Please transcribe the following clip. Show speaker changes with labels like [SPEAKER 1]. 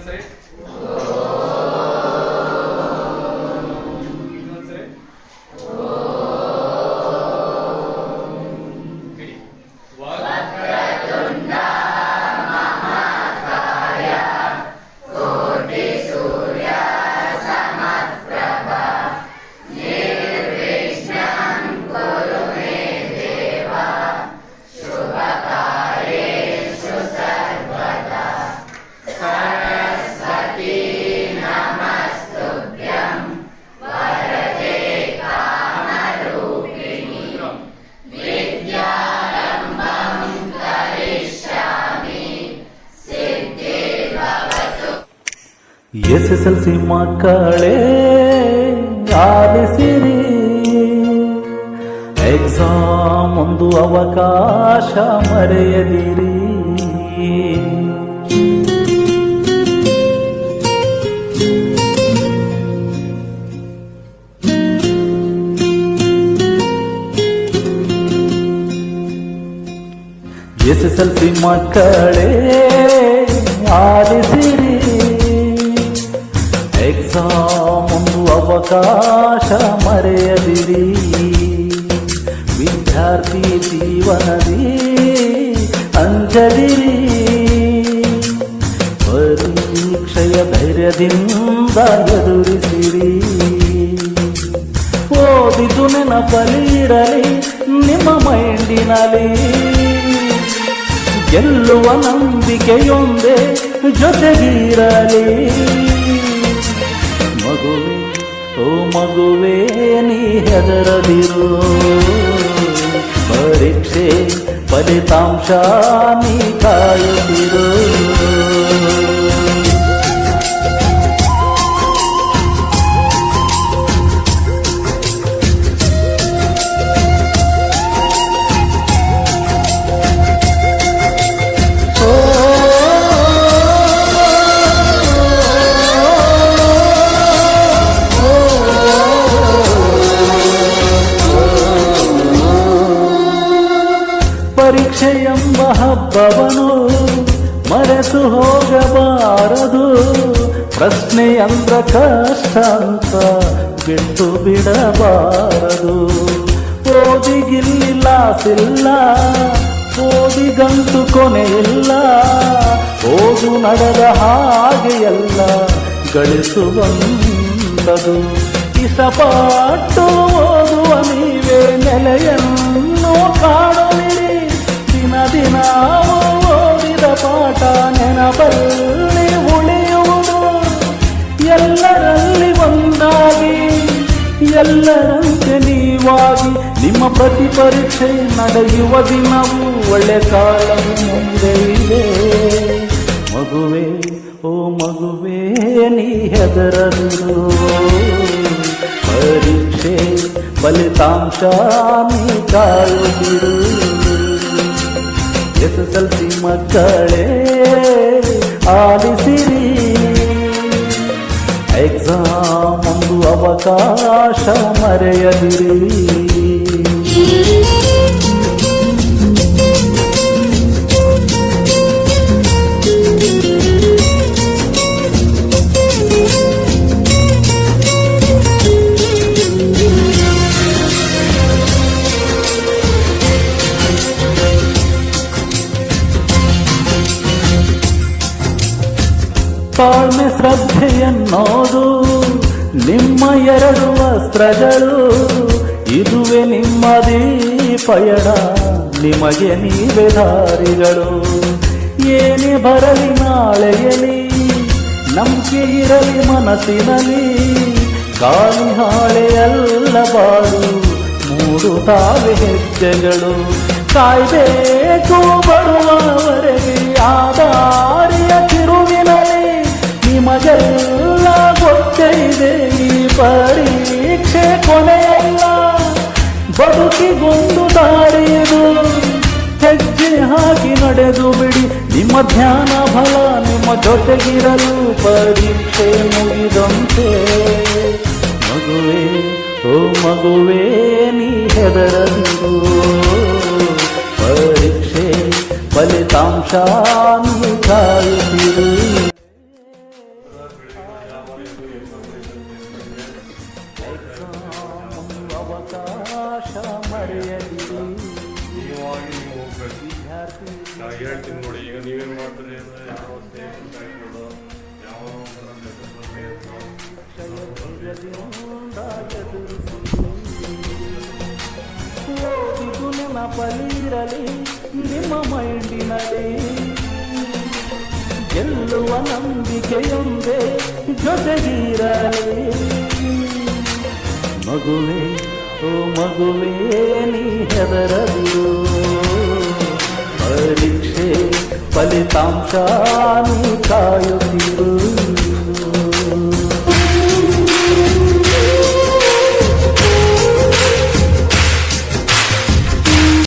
[SPEAKER 1] side
[SPEAKER 2] S S L C ಮಕ್ಕಳೇ, ಆಲಿಸಿರಿ. Exam ಒಂದು ಅವಕಾಶ ಮರೆಯದಿರಿ. ಎಸ್ ಎಸ್ ಎಲ್ ಸಿ ಮಕ್ಕಳೇ, ಆಲಿಸಿರಿ. ಎಕ್ಸಾಮ್ ಒಂದು ಅವಕಾಶ ಮರೆಯದಿರಿ ವಿದ್ಯಾರ್ಥಿ ಜೀವನದಿ ಅಂಜದಿರಿ ಪರೀಕ್ಷೆಯ ಧೈರ್ಯದಿಂದ ಎದುರಿಸಿರಿ ಓದಿದು ನೆನಪಲಿರಲಿ ನಿಮ್ಮ ಮೈಂಡಿನಲ್ಲಿ ಗೆಲ್ಲುವ ನಂಬಿಕೆಯೊಂದೇ ಜೊತೆಗಿರಲಿ ಮಗುವೆ ಓ ಮಗುವೇ ನೀ ಹೆದರದಿರು ಪರೀಕ್ಷೆ ಫಲಿತಾಂಶ ನೀ ಕಾಯುತ್ತಿರು ಹಬ್ಬವನು ಮರೆತು ಹೋಗಬಾರದು. ಪ್ರಶ್ನೆ ಯಂತ್ರ ಕಷ್ಟ ಅಂತ ಬಿಟ್ಟು ಬಿಡಬಾರದು. ಓದಿಗಿಲ್ಲಿಲ್ಲ, ಸಿಲ್ಲ. ಓದಿಗಂತೂ ಕೊನೆ ಇಲ್ಲ. ಓದು ನಡೆದ ಹಾಗೆ ಎಲ್ಲ ಗಳಿಸುವಂತದು ಇಸಪಾಟು ಓದುವ ನೀವೇ ನೆಲೆಯನ್ನು ನೆನಪಲ್ಲಿ ಉಳಿಯುವುದು, ಎಲ್ಲರಲ್ಲಿ ಒಂದಾಗಿ, ಎಲ್ಲರಂತೆ ನೀವಾಗಿ ನಿಮ್ಮ ಪ್ರತಿ ಪರೀಕ್ಷೆ ನಡೆಯುವ ದಿನವೂ ಒಳ್ಳೆ ಕಾಲವು ಮುಂದೆ ಇದೆ. ಮಗುವೆ, ಓ ಮಗುವೇ, ನೀ ಹೆದರದು ಪರೀಕ್ಷೆ ಫಲಿತಾಂಶ ನೀ ಕಾಯುತ್ತಿರು ಎಸ್ ಎಲ್ ಸಿ ಮಕ್ಕಳೇ ಆಲಿಸಿರಿ ಎಕ್ಸಾಮ್ ಒಂದು ಅವಕಾಶ ಮರೆಯದಿರಿ. ತಾಳ್ಮೆ ಶ್ರದ್ಧೆಯನ್ನೋದು. ನಿಮ್ಮ ಎರಡು ವಸ್ತ್ರಗಳು, ಇದುವೆ ನಿಮ್ಮ ದೀಪಯಣ ನಿಮಗೆ ನೀವೇ ದಾರಿಗಳು ಏನೇ ಬರಲಿ ನಾಳೆಯಲ್ಲಿ, ನಂಬಿಕೆ ಇರಲಿ ಮನಸ್ಸಿನಲ್ಲಿ ಗಾಳಿ ಹಾಳೆಯಲ್ಲ ಬಾಳು, ಮೂಡು ತಾವೆ ಹೆಜ್ಜೆಗಳು. ಕಾಯ್ಬೇಕು ಬರುವವರೆಗೆ ಆ ದಾರಿಯ ತಿರುವಿನಲ್ಲಿ ನಿಮಗೆಲ್ಲ ಗೊತ್ತೈದೆ ಈ ಪರೀಕ್ಷೆ ಕೊನೆಯಲ್ಲ. ಬದುಕಿಗೊಂದು ದಾರಿಯದು ಹೆಜ್ಜೆ ಹಾಕಿ ನಡೆದು ಬಿಡಿ. ನಿಮ್ಮ ಧ್ಯಾನ ಫಲ ನಿಮ್ಮ ಜೊತೆಗಿರಲು ಪರೀಕ್ಷೆ ಮುಗಿದಂತೆ. ಮಗುವೆ, ಓ ಮಗುವೇ, ನೀ ಹೆದರದಿರು. ಪರೀಕ್ಷೆ ಫಲಿತಾಂಶ ವಿದ್ಯಾರ್ಥಿ
[SPEAKER 1] ನಾ ಹೇಳ್ತೀನಿ ನೋಡಿ, ಈಗ ನೀವೇನು ಮಾಡ್ತೀರಿ ಅಂದ್ರೆ ಯಾವ ಸ್ನೇಹಿತರು ಯಾವ.
[SPEAKER 2] ಓದಿದು ನೆನಪಲಿರಲಿ ನಿಮ್ಮ ಮೈಂಡಿನಲ್ಲಿ ಗೆಲ್ಲುವ ನಂಬಿಕೆಯೊಂದೇ ಜೊತೆಗಿರಲಿ ಮಗುವೆ ಓ ಮಗುವೇ, ನೀ ಹೆದರದಿರು ಪರೀಕ್ಷೆ ಫಲಿತಾಂಶ ನೀ ಕಾಯುತ್ತಿರು